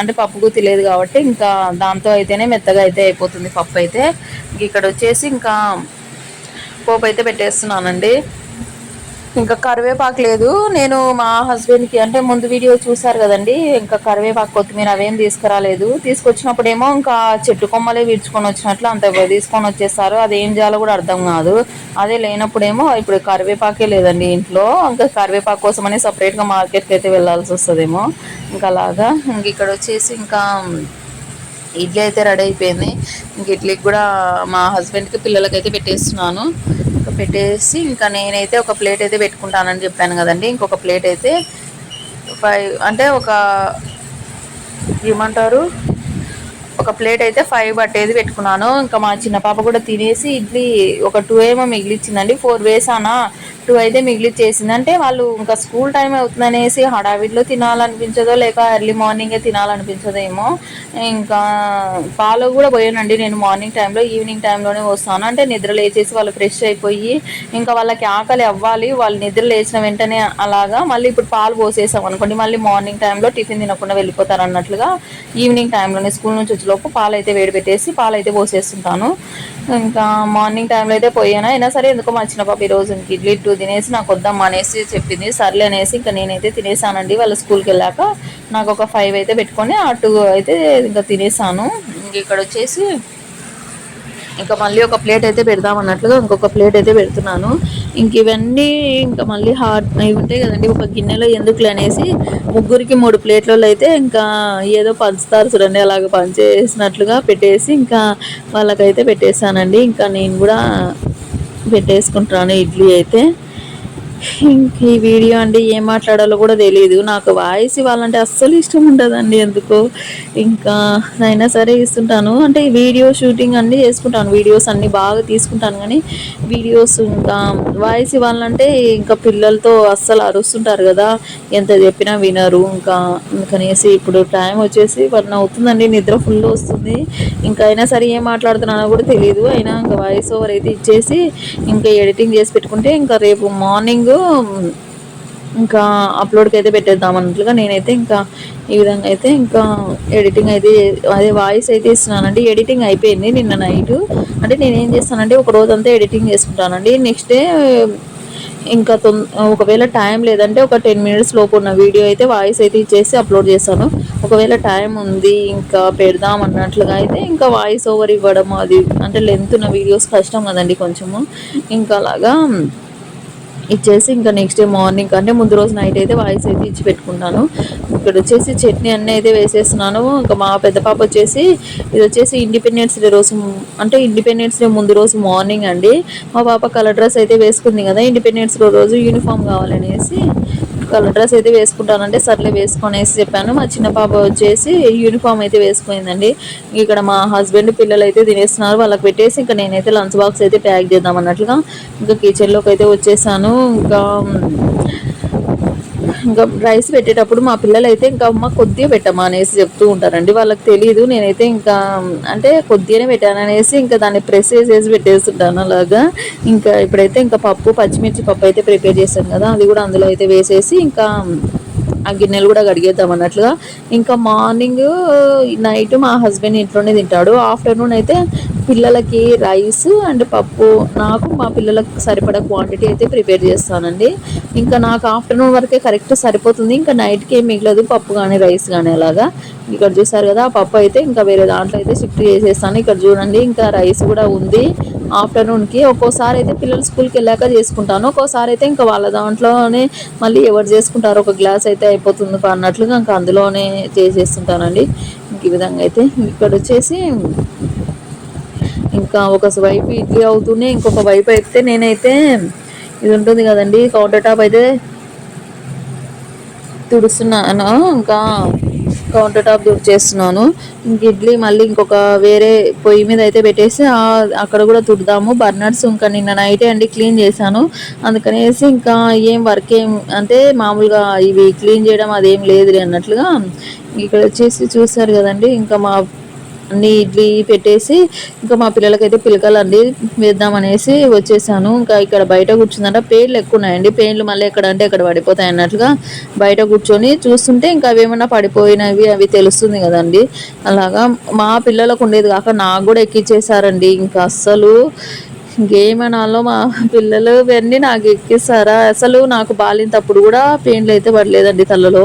అంటే పప్పు గుత్తి లేదు కాబట్టి ఇంకా దాంతో అయితేనే మెత్తగా అయితే అయిపోతుంది పప్పు అయితే. ఇక్కడ వచ్చేసి ఇంకా పోపు అయితే పెట్టేస్తున్నానండి. ఇంకా కరివేపాకు లేదు. నేను మా హస్బెండ్కి అంటే ముందు వీడియో చూసారు కదండి. ఇంకా కరివేపాకు కొత్తిమీర అవేం తీసుకురాలేదు. తీసుకొచ్చినప్పుడేమో ఇంకా చెట్టు కొమ్మలే విడుచుకొని వచ్చినట్లు అంత తీసుకొని వచ్చేస్తారు అది ఏం చేయాలో కూడా అర్థం కాదు. అదే లేనప్పుడేమో ఇప్పుడు కరివేపాకే లేదండి ఇంట్లో. ఇంకా కరివేపాకు కోసమని సపరేట్గా మార్కెట్కి అయితే వెళ్ళాల్సి వస్తుందేమో. ఇంకా అలాగా. ఇంక ఇక్కడ వచ్చేసి ఇంకా ఇడ్లీ అయితే రెడీ అయిపోయింది. ఇంక ఇడ్లీకి కూడా మా హస్బెండ్కి పిల్లలకైతే పెట్టేస్తున్నాను. ఇంకా పెట్టేసి ఇంకా నేనైతే ఒక ప్లేట్ అయితే పెట్టుకుంటానని చెప్పాను కదండి. ఇంకొక ప్లేట్ అయితే ఫైవ్ అంటే ఒక ఏమంటారు? ఒక ప్లేట్ అయితే ఫైవ్ పట్టేది పెట్టుకున్నాను. ఇంకా మా చిన్న పాప కూడా తినేసి ఇడ్లీ ఒక టూ ఏమో మిగిలిచ్చిందండి. ఫోర్ వేసానా టూ అయితే మిగిలిచ్చేసింది. అంటే వాళ్ళు ఇంకా స్కూల్ టైం అవుతుందనేసి హడావిడిలో తినాలనిపించదో లేక ఎర్లీ మార్నింగే తినాలనిపించదేమో. ఇంకా పాలు కూడా పోయానండి. నేను మార్నింగ్ టైంలో ఈవినింగ్ టైంలోనే వస్తాను అంటే నిద్ర లేచేసి వాళ్ళు ఫ్రెష్ అయిపోయి ఇంకా వాళ్ళకి ఆకలి అవ్వాలి. వాళ్ళు నిద్ర లేచిన వెంటనే అలాగా మళ్ళీ ఇప్పుడు పాలు పోసేసాం అనుకోండి. మళ్ళీ మార్నింగ్ టైంలో టిఫిన్ తినకుండా వెళ్ళిపోతారు అన్నట్లుగా ఈవినింగ్ టైంలోనే స్కూల్ నుంచి వచ్చి పాలు అయితే వేడి పెట్టేసి పాలు అయితే పోసేస్తుంటాను. ఇంకా మార్నింగ్ టైంలో అయితే పోయాను? అయినా సరే ఎందుకో మా చిన్న పాప ఈరోజు ఇడ్లీ టూ తినేసి నాకు వద్దాం అనేసి చెప్పింది. సర్లే అనేసి ఇంకా నేనైతే తినేసానండి. వాళ్ళ స్కూల్కి వెళ్ళాక నాకు ఒక ఫైవ్ అయితే పెట్టుకొని ఆ టూ అయితే ఇంకా తినేసాను. ఇంక ఇక్కడ వచ్చేసి ఇంకా మళ్ళీ ఒక ప్లేట్ అయితే పెడదాం అన్నట్లుగా ఇంకొక ప్లేట్ అయితే పెడుతున్నాను. ఇంక ఇవన్నీ ఇంకా మళ్ళీ హాట్ అవి ఉంటాయి కదండి ఒక గిన్నెలో ఎందుకు అనేసి ముగ్గురికి మూడు ప్లేట్లలో అయితే ఇంకా ఏదో పంచుతారు చూడండి అలాగ పంచేసినట్లుగా పెట్టేసి ఇంకా వాళ్ళకైతే పెట్టేశానండి. ఇంకా నేను కూడా పెట్టేసుకుంటున్నాను ఇడ్లీ అయితే. ఈ వీడియో అండి ఏం మాట్లాడాలో కూడా తెలియదు నాకు వాయిస్ ఇవ్వాలంటే అస్సలు ఇష్టం ఉండదండి ఎందుకో. ఇంకా అయినా సరే ఇస్తుంటాను. అంటే వీడియో షూటింగ్ అన్నీ చేసుకుంటాను. వీడియోస్ అన్నీ బాగా తీసుకుంటాను కానీ వీడియోస్ ఇంకా వాయిస్ ఇవ్వాలంటే ఇంకా పిల్లలతో అస్సలు అరుస్తుంటారు కదా. ఎంత చెప్పినా వినరు. ఇంకా కనీసి ఇప్పుడు టైం వచ్చేసి వన్ అవుతుందండి. నిద్ర ఫుల్ వస్తుంది. ఇంకా అయినా సరే ఏం మాట్లాడుతున్నానో కూడా తెలియదు అయినా ఇంకా వాయిస్ ఓవర్ అయితే ఇచ్చేసి ఇంకా ఎడిటింగ్ చేసి పెట్టుకుంటే ఇంకా రేపు మార్నింగ్ ఇంకా అప్లోడ్కి అయితే పెట్టేద్దాం అన్నట్లుగా నేనైతే ఇంకా ఈ విధంగా అయితే ఇంకా ఎడిటింగ్ అయితే అదే వాయిస్ అయితే ఇస్తున్నానండి. ఎడిటింగ్ అయిపోయింది నిన్న నైట్ అంటే నేనేం చేస్తానంటే ఒక రోజంతా ఎడిటింగ్ చేసుకుంటానండి. నెక్స్ట్ డే ఇంకా ఒకవేళ టైం లేదంటే ఒక టెన్ మినిట్స్ లోపు ఉన్న వీడియో అయితే వాయిస్ అయితే ఇచ్చేసి అప్లోడ్ చేస్తాను. ఒకవేళ టైం ఉంది ఇంకా పెడదాం అన్నట్లుగా అయితే ఇంకా వాయిస్ ఓవర్ ఇవ్వడం అది అంటే లెంత్ ఉన్న వీడియోస్ కష్టం కదండి కొంచెము. ఇంకా అలాగా ఇచ్చేసి ఇంకా నెక్స్ట్ డే మార్నింగ్ అంటే ముందు రోజు నైట్ అయితే వాయిస్ అయితే ఇచ్చి పెట్టుకున్నాను. ఇక్కడ వచ్చేసి చట్నీ అన్నీ అయితే వేసేస్తున్నాను. ఇంకా మా పెద్ద పాప వచ్చేసి ఇది వచ్చేసి ఇండిపెండెన్స్ డే రోజు అంటే ఇండిపెండెన్స్ డే ముందు రోజు మార్నింగ్ అండి. మా పాప కలర్ డ్రెస్ అయితే వేసుకుంది కదా ఇండిపెండెన్స్ డే రోజు యూనిఫామ్ కావాలనేసి కలర్ డ్రెస్ అయితే వేసుకుంటానంటే సర్లే వేసుకొనేసి చెప్పాను. మా చిన్న పాప వచ్చేసి యూనిఫామ్ అయితే వేసుకుందండి. ఇక్కడ మా హస్బెండ్ పిల్లలు అయితే తినేస్తున్నారు. వాళ్ళకి పెట్టేసి ఇంకా నేనైతే లంచ్ బాక్స్ అయితే ప్యాక్ చేద్దాం అన్నట్లుగా ఇంకా కిచెన్లోకి అయితే వచ్చేసాను. ఇంకా ఇంకా రైస్ పెట్టేటప్పుడు మా పిల్లలు అయితే ఇంకా అమ్మ కొద్దిగా పెట్టమా అనేసి చెప్తూ ఉంటారండి. వాళ్ళకి తెలియదు నేనైతే ఇంకా అంటే కొద్దిగానే పెట్టాను అనేసి ఇంకా దాన్ని ప్రెస్ చేసేసి పెట్టేస్తుంటాను అలాగా. ఇంకా ఇప్పుడైతే ఇంకా పప్పు పచ్చిమిర్చి పప్పు అయితే ప్రిపేర్ చేశాను కదా అది కూడా అందులో అయితే వేసేసి ఇంకా ఆ గిన్నెలు కూడా కడిగేద్దాం అన్నట్లుగా. ఇంకా మార్నింగ్ నైట్ మా హస్బెండ్ ఇంట్లోనే తింటాడు. ఆఫ్టర్నూన్ అయితే పిల్లలకి రైస్ అండ్ పప్పు. నాకు మా పిల్లలకు సరిపడా క్వాంటిటీ అయితే ప్రిపేర్ చేస్తానండి. ఇంకా నాకు ఆఫ్టర్నూన్ వరకే కరెక్ట్ సరిపోతుంది. ఇంకా నైట్కి ఏం మిగలదు. పప్పు కానీ రైస్ కానీ అలాగా. ఇక్కడ చూసారు కదా ఆ పప్పు అయితే ఇంకా వేరే దాంట్లో అయితే షిఫ్ట్ చేసేస్తాను. ఇక్కడ చూడండి ఇంకా రైస్ కూడా ఉంది. ఆఫ్టర్నూన్కి ఒక్కోసారి అయితే పిల్లలు స్కూల్కి వెళ్ళాక చేసుకుంటాను. ఒక్కోసారి అయితే ఇంకా వాళ్ళ దాంట్లోనే మళ్ళీ ఎవరు చేసుకుంటారు ఒక గ్లాస్ అయితే అయిపోతుంది అన్నట్లుగా ఇంకా అందులోనే చేసేస్తుంటానండి. ఇంక ఈ విధంగా అయితే ఇక్కడ వచ్చేసి ఇంకా ఒక వైపు ఇడ్లీ అవుతూనే ఇంకొక వైపు అయితే నేనైతే ఇది ఉంటుంది కదండి కౌంటర్ టాప్ అయితే తుడుస్తున్నాను. ఇంకా కౌంటర్ టాప్ తుడిచేస్తున్నాను. ఇంక ఇడ్లీ మళ్ళీ ఇంకొక వేరే పొయ్యి మీద అయితే పెట్టేసి అక్కడ కూడా తుడదాము. బర్నర్స్ ఇంకా నిన్న నైటే అండి క్లీన్ చేశాను. అందుకనేసి ఇంకా ఏం వర్క్ ఏం అంటే మామూలుగా ఇవి క్లీన్ చేయడం అదేం లేదు అన్నట్లుగా. ఇక్కడ వచ్చేసి చూసారు కదండి ఇంకా మా అన్ని ఇడ్లీ పెట్టేసి ఇంకా మా పిల్లలకైతే పిలకలండి వేద్దామనేసి వచ్చేసాను. ఇంకా ఇక్కడ బయట కూర్చుందంట. పేర్లు ఎక్కువ ఉన్నాయండి పేర్లు మళ్ళీ ఎక్కడ అంటే ఎక్కడ పడిపోతాయి అన్నట్లుగా బయట కూర్చొని చూస్తుంటే ఇంకా అవి ఏమన్నా పడిపోయినవి అవి తెలుస్తుంది కదండి. అలాగా మా పిల్లలకు ఉండేది కాక నాకు కూడా ఎక్కిచ్చేసారండి. ఇంకా అస్సలు గేమ్ అనాలో మా పిల్లలు ఇవన్నీ నాకు ఎక్కిస్తారా అసలు నాకు బాలింతప్పుడు కూడా పెయిన్లు అయితే పడలేదండి తలలో.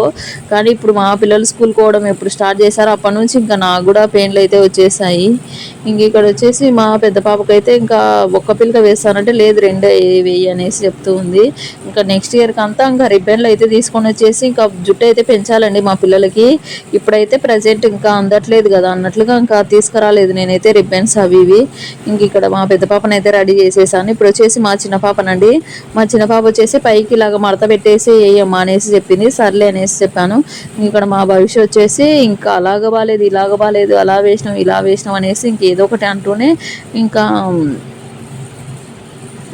కానీ ఇప్పుడు మా పిల్లలు స్కూల్ పోవడం ఎప్పుడు స్టార్ట్ చేశారో అప్పటి నుంచి ఇంకా నాకు కూడా పెయిన్లు అయితే వచ్చేసాయి ఇంక ఇక్కడ వచ్చేసి మా పెద్ద పాపకైతే ఇంకా ఒక్క పిల్లక వేస్తానంటే లేదు రెండే వేయి అనేసి చెప్తూ ఉంది. ఇంకా నెక్స్ట్ ఇయర్కి అంతా ఇంకా రిబ్బన్లు అయితే తీసుకొని వచ్చేసి ఇంకా జుట్టు అయితే పెంచాలండి మా పిల్లలకి. ఇప్పుడైతే ప్రజెంట్ ఇంకా అందట్లేదు కదా అన్నట్లుగా ఇంకా తీసుకురాలేదు నేనైతే రిబ్బన్స్ అవి ఇవి. ఇంక ఇక్కడ మా పెద్ద పాపనైతే రెడీ చేసేసాను. ఇప్పుడు వచ్చేసి మా చిన్న పాపనండి. మా చిన్న పాప వచ్చేసి పైకి ఇలాగ మడత పెట్టేసి వేయమ్మా అనేసి చెప్పింది. సర్లే అనేసి చెప్పాను. ఇక్కడ మా భవిష్యత్ వచ్చేసి ఇంకా అలాగ బాగాలేదు ఇలాగ బాగాలేదు అలా వేసినాం ఇలా వేసినాం అనేసి ఇంకేదో ఒకటి అంటూనే ఇంకా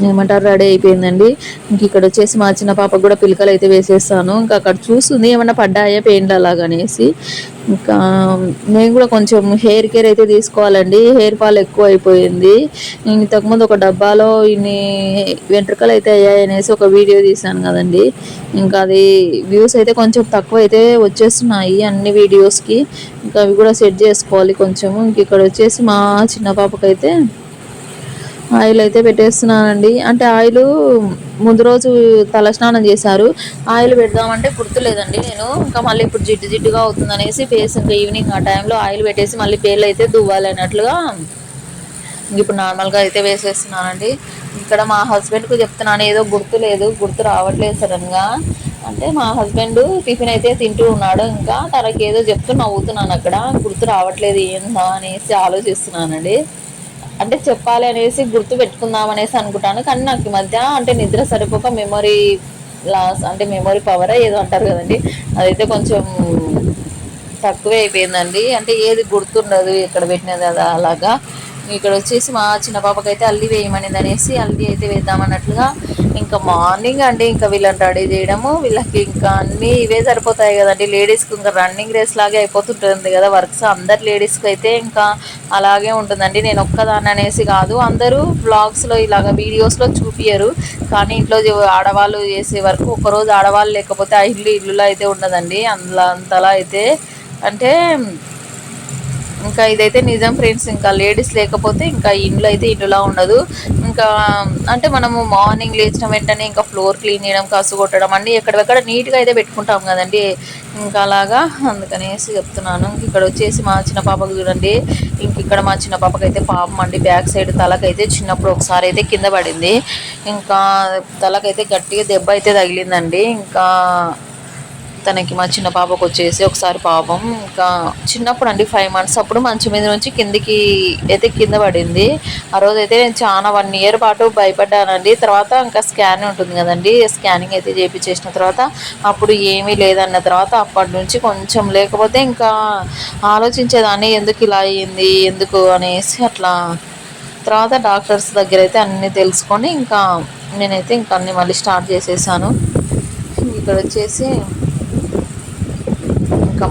ఏమంటారు రెడీ అయిపోయిందండి. ఇంక ఇక్కడ వచ్చేసి మా చిన్న పాపకు కూడా పిలకలు అయితే వేసేస్తాను. ఇంకా అక్కడ చూస్తుంది ఏమన్నా పడ్డాయా పెయింట్లు అలాగనేసి ఇంకా నేను కూడా కొంచెం హెయిర్ కేర్ అయితే తీసుకోవాలండి. హెయిర్ ఫాల్ ఎక్కువ అయిపోయింది. ఇంతకుముందు ఒక డబ్బాలో ఇన్ని వెంట్రుకలు అయితే అయ్యాయి అనేసి ఒక వీడియో తీశాను కదండి. ఇంకా అది వ్యూస్ అయితే కొంచెం తక్కువ అయితే వచ్చేస్తున్నాయి అన్ని వీడియోస్కి ఇంకా అవి కూడా సెట్ చేసుకోవాలి కొంచెము. ఇంక ఇక్కడ వచ్చేసి మా చిన్న పాపకైతే ఆయిల్ అయితే పెట్టేస్తున్నానండి. అంటే ఆయిల్ ముందు రోజు తలస్నానం చేశారు. ఆయిల్ పెడదామంటే గుర్తులేదండి నేను. ఇంకా మళ్ళీ ఇప్పుడు జిడ్డు జిడ్డుగా అవుతుంది అనేసి ఫేస్ ఇంకా ఈవినింగ్ ఆ టైంలో ఆయిల్ పెట్టేసి మళ్ళీ పేర్లు అయితే దువ్వాలి అన్నట్లుగా ఇప్పుడు నార్మల్గా అయితే వేసేస్తున్నానండి. ఇక్కడ మా హస్బెండ్కు చెప్తున్నాను ఏదో గుర్తు లేదు గుర్తు రావట్లేదు సడన్గా అంటే మా హస్బెండ్ టిఫిన్ అయితే తింటూ ఉన్నాడు. ఇంకా తనకి ఏదో చెప్తూ నవ్వుతున్నాను అక్కడ. గుర్తు రావట్లేదు ఏందా అనేసి ఆలోచిస్తున్నానండి. అంటే చెప్పాలి అనేసి గుర్తు పెట్టుకుందాం అనేసి అనుకుంటాను. కానీ నాకు ఈ మధ్య అంటే నిద్ర సరిపోక మెమొరీ లాస్ అంటే మెమొరీ పవర్ ఏదో అంటారు కదండి. అదైతే కొంచెం తక్కువే అయిపోయిందండి. అంటే ఏది గుర్తుండదు ఎక్కడ పెట్టినది అదా అలాగా. ఇక్కడ వచ్చేసి మా చిన్న పాపకైతే అల్లి వేయమనింది అనేసి అల్లి అయితే వేద్దామన్నట్లుగా ఇంకా మార్నింగ్ అండి. ఇంకా వీళ్ళని రెడీ చేయడము. వీళ్ళకి ఇంకా అన్నీ ఇవే సరిపోతాయి కదండి. లేడీస్కి ఇంకా రన్నింగ్ రేస్ లాగే అయిపోతుంటుంది కదా. వర్క్స్ అందరు లేడీస్కి అయితే ఇంకా అలాగే ఉంటుందండి. నేను ఒక్కదాన్ని అనేసి కాదు. అందరూ బ్లాగ్స్లో ఇలాగ వీడియోస్లో చూపించరు కానీ ఇంట్లో ఆడవాళ్ళు చేసే వరకు ఒకరోజు ఆడవాళ్ళు లేకపోతే ఆ ఇల్లు ఇల్లులో అయితే ఉండదండి. అందులో అంతలా అయితే అంటే ఇంకా ఇదైతే నిజం ఫ్రెండ్స్ ఇంకా లేడీస్ లేకపోతే ఇంకా ఇండ్లు అయితే ఇంట్లో ఉండదు. ఇంకా అంటే మనము మార్నింగ్ లేచిన వెంటనే ఇంకా ఫ్లోర్ క్లీన్ చేయడం కాసు కొట్టడం అన్నీ ఎక్కడెక్కడ నీట్గా అయితే పెట్టుకుంటాం కదండి. ఇంకా అలాగా అందుకనేసి చెప్తున్నాను. ఇక్కడ వచ్చేసి మా చిన్న పాపకు చూడండి. ఇంక ఇక్కడ మా చిన్న పాపకి అయితే పాపం అండి. బ్యాక్ సైడ్ తలకైతే చిన్నప్పుడు ఒకసారి అయితే కింద పడింది. ఇంకా తలకైతే గట్టిగా దెబ్బ అయితే తగిలిందండి. ఇంకా తనకి మా చిన్న పాపకు వచ్చేసి ఒకసారి పాపం. ఇంకా చిన్నప్పుడు అండి ఫైవ్ మంత్స్ అప్పుడు మంచం మీద నుంచి కిందికి అయితే కింద పడింది. ఆ రోజు అయితే నేను చాలా వన్ ఇయర్ పాటు భయపడ్డానండి. తర్వాత ఇంకా స్కాన్ ఉంటుంది కదండి స్కానింగ్ అయితే చేయించేసిన తర్వాత అప్పుడు ఏమీ లేదన్న తర్వాత అప్పటి నుంచి కొంచెం లేకపోతే ఇంకా ఆలోచించేదాన్ని ఎందుకు ఇలా అయ్యింది ఎందుకు అనేసి అట్లా. తర్వాత డాక్టర్స్ దగ్గర అయితే అన్నీ తెలుసుకొని ఇంకా నేనైతే ఇంకా అన్నీ మళ్ళీ స్టార్ట్ చేసేసాను. ఇక్కడ వచ్చేసి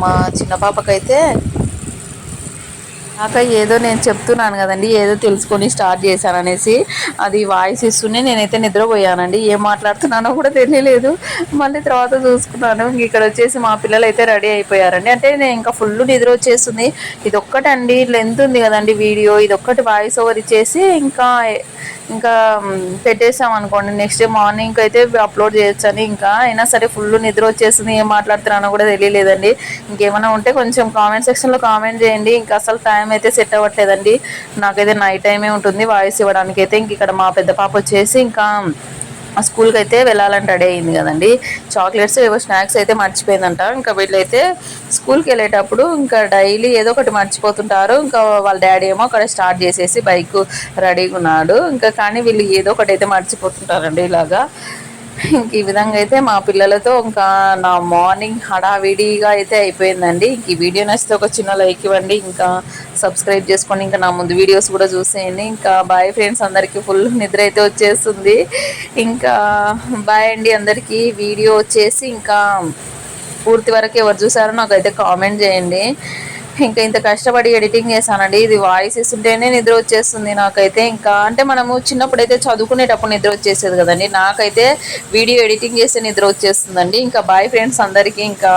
మా చిన్న పాపకైతే నాక ఏదో నేను చెప్తున్నాను కదండి ఏదో తెలుసుకొని స్టార్ట్ చేశాను అనేసి అది వాయిస్ ఇస్తూనే నేనైతే నిద్రపోయానండి. ఏం మాట్లాడుతున్నానో కూడా తెలియలేదు. మళ్ళీ తర్వాత చూసుకున్నాను. ఇక్కడ వచ్చేసి మా పిల్లలు అయితే రెడీ అయిపోయారండి. అంటే నేను ఇంకా ఫుల్ నిద్ర వచ్చేస్తుంది. ఇది ఒక్కటండి లెంత్ ఉంది కదండి వీడియో. ఇది ఒక్కటి వాయిస్ ఓవర్ ఇచ్చేసి ఇంకా ఇంకా పెట్టేసాం అనుకోండి. నెక్స్ట్ డే మార్నింగ్ అయితే అప్లోడ్ చేయొచ్చని ఇంకా అయినా సరే ఫుల్ నిద్ర వచ్చేస్తుంది. ఏం మాట్లాడుతున్నానో కూడా తెలియలేదండి. ఇంకేమైనా ఉంటే కొంచెం కామెంట్ సెక్షన్లో కామెంట్ చేయండి. ఇంకా అసలు టైం టైం అయితే సెట్ అవ్వట్లేదండి. నాకైతే నైట్ టైమే ఉంటుంది. వాయిస్ ఇవ్వడానికి అయితే ఇంక ఇక్కడ మా పెద్ద పాప వచ్చేసి ఇంకా స్కూల్కి అయితే వెళ్ళాలని రెడీ అయింది కదండి. చాక్లెట్స్ ఏవో స్నాక్స్ అయితే మర్చిపోయిందంట. ఇంకా వీళ్ళైతే స్కూల్కి వెళ్ళేటప్పుడు ఇంకా డైలీ ఏదో ఒకటి మర్చిపోతుంటారు. ఇంకా వాళ్ళ డాడీ ఏమో అక్కడ స్టార్ట్ చేసేసి బైక్ రెడీగా ఉన్నాడు. ఇంకా కానీ వీళ్ళు ఏదో ఒకటి అయితే మర్చిపోతుంటారండి ఇలాగా. ఇంక ఈ విధంగా అయితే మా పిల్లలతో ఇంకా నా మార్నింగ్ హడావిడిగా అయితే అయిపోయిందండి. ఇంక ఈ వీడియో నచ్చితే ఒక చిన్న లైక్ ఇవ్వండి. ఇంకా సబ్స్క్రైబ్ చేసుకోండి ఇంకా నా ముందు వీడియోస్ కూడా చూసేయండి. ఇంకా బాయ్ ఫ్రెండ్స్ అందరికీ ఫుల్ నిద్ర అయితే వచ్చేస్తుంది. ఇంకా బాయ్ అండి అందరికీ. వీడియో వచ్చేసి ఇంకా పూర్తి వరకు ఎవరు చూసారో నాకైతే కామెంట్ చేయండి. ఇంకా ఇంత కష్టపడి ఎడిటింగ్ చేశానండి. ఇది వాయిస్ ఇస్తుంటేనే నిద్ర వచ్చేస్తుంది నాకైతే. ఇంకా అంటే మనము చిన్నప్పుడు అయితే చదువుకునేటప్పుడు నిద్ర వచ్చేసేది కదండి. నాకైతే వీడియో ఎడిటింగ్ చేస్తే నిద్ర వచ్చేస్తుందండి. ఇంకా బాయ్ ఫ్రెండ్స్ అందరికీ ఇంకా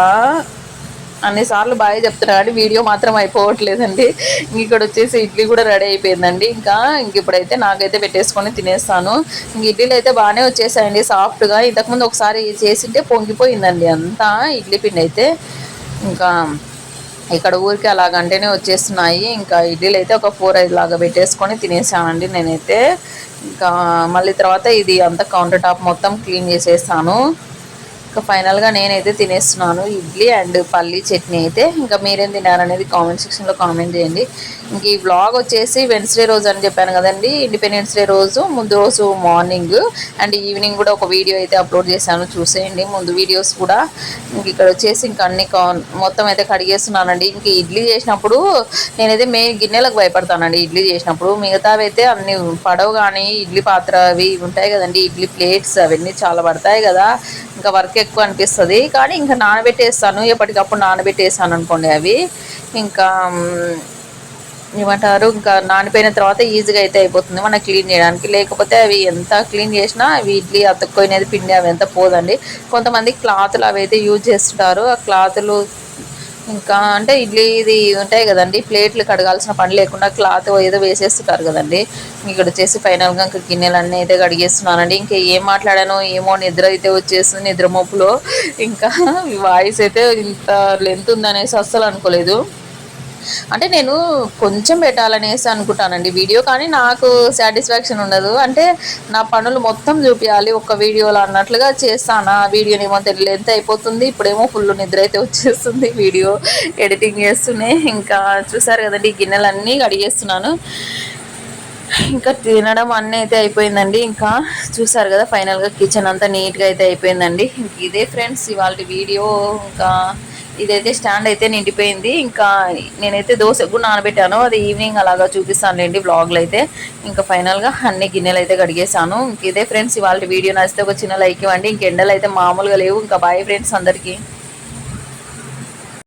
అన్నిసార్లు బాగా చెప్తున్నా కానీ వీడియో మాత్రం అయిపోవట్లేదండి. ఇక్కడ వచ్చేసి ఇడ్లీ కూడా రెడీ అయిపోయిందండి. ఇంకా ఇంక ఇప్పుడైతే నాకైతే పెట్టేసుకొని తినేస్తాను. ఇంక ఇడ్లీలు అయితే బాగానే వచ్చేసాయండి సాఫ్ట్గా. ఇంతకుముందు ఒకసారి చేసింటే పొంగిపోయిందండి అంతా ఇడ్లీ పిండి అయితే. ఇంకా ఇక్కడ ఊరికి అలాగంటేనే వచ్చేస్తున్నాయి. ఇంకా ఇడ్లీలు అయితే ఒక ఫోర్ ఐదు లాగా పెట్టేసుకొని తినేసానండి నేనైతే. ఇంకా మళ్ళీ తర్వాత ఇది అంతా కౌంటర్ టాప్ మొత్తం క్లీన్ చేసేస్తాను. ఇంకా ఫైనల్గా నేనైతే తినేస్తున్నాను ఇడ్లీ అండ్ పల్లీ చట్నీ అయితే. ఇంకా మీరేం తినారనేది కామెంట్ సెక్షన్లో కామెంట్ చేయండి. ఇంక ఈ వ్లాగ్ వచ్చేసి వెన్స్డే రోజు అని చెప్పాను కదండి. ఇండిపెండెన్స్ డే రోజు ముందు రోజు మార్నింగ్ అండ్ ఈవినింగ్ కూడా ఒక వీడియో అయితే అప్లోడ్ చేశాను. చూసేయండి. ముందు వీడియోస్ కూడా ఇంక ఇక్కడ వచ్చేసి ఇంక అన్ని మొత్తం అయితే కడిగేస్తున్నానండి. ఇంక ఇడ్లీ చేసినప్పుడు నేనైతే మెయిన్ గిన్నెలకు భయపడతానండి ఇడ్లీ చేసినప్పుడు. మిగతావి అయితే అన్ని పడవు కానీ ఇడ్లీ పాత్ర అవి ఉంటాయి కదండి. ఇడ్లీ ప్లేట్స్ అవన్నీ చాలా పడతాయి కదా. ఇంకా వర్క్ ఎక్కువ అనిపిస్తుంది. కానీ ఇంకా నానబెట్టేస్తాను. ఎప్పటికప్పుడు నానబెట్టేసాను అనుకోండి అవి. ఇంకా ఏమంటారు? ఇంకా నానిపోయిన తర్వాత ఈజీగా అయితే అయిపోతుంది. మనం క్లీన్ చేయడానికి. లేకపోతే అవి ఎంత క్లీన్ చేసినా అవి ఇడ్లీ అతుక్కోయినది పిండి అవి ఎంత పోదండి. కొంతమంది క్లాతులు అవి అయితే యూజ్ చేస్తుంటారు. ఆ క్లాతులు ఇంకా అంటే ఇడ్లీ ఇది ఉంటాయి కదండి. ప్లేట్లు కడగాల్సిన పని లేకుండా క్లాత్ ఏదో వేసేస్తుంటారు కదండి. ఇక్కడ వచ్చేసి ఫైనల్గా ఇంకా గిన్నెలు అన్నీ అయితే కడిగేస్తున్నానండి. ఇంకా ఏం మాట్లాడానో ఏమో నిద్ర అయితే వచ్చేస్తుంది నిద్ర మోపులో ఇంకా వాయిస్ అయితే ఇంత లెంత్ ఉందనేసి అస్సలు అనుకోలేదు. అంటే నేను కొంచెం పెట్టాలనేసి అనుకుంటానండి వీడియో కానీ నాకు సాటిస్ఫాక్షన్ ఉండదు. అంటే నా పనులు మొత్తం చూపించాలి ఒక వీడియోలో అన్నట్లుగా చేస్తాను ఆ వీడియోని ఏమో తెలియదు ఎంత అయిపోతుంది ఇప్పుడేమో ఫుల్ నిద్ర అయితే వచ్చేస్తుంది వీడియో ఎడిటింగ్ చేస్తూనే. ఇంకా చూసారు కదండి గిన్నెలన్నీ కడిగేస్తున్నాను. ఇంకా తినడం అన్నీ అయితే అయిపోయిందండి. ఇంకా చూసారు కదా ఫైనల్గా కిచెన్ అంతా నీట్గా అయితే అయిపోయిందండి. ఇంక ఇదే ఫ్రెండ్స్ ఇవాళ వీడియో ఇంకా ఇదైతే స్టాండ్ అయితే నిండిపోయింది. ఇంకా నేనైతే దోశ కూడా నానబెట్టాను అది ఈవినింగ్ అలాగా చూపిస్తానులేండి బ్లాగ్లు అయితే. ఇంకా ఫైనల్గా అన్ని గిన్నెలు అయితే కడిగేశాను. ఇంకా ఇదే ఫ్రెండ్స్ ఇవాళ వీడియో నచ్చితే ఒక చిన్న లైక్ ఇవ్వండి. ఇంక ఎండలు అయితే మామూలుగా లేవు. ఇంకా బాయ్ ఫ్రెండ్స్ అందరికీ.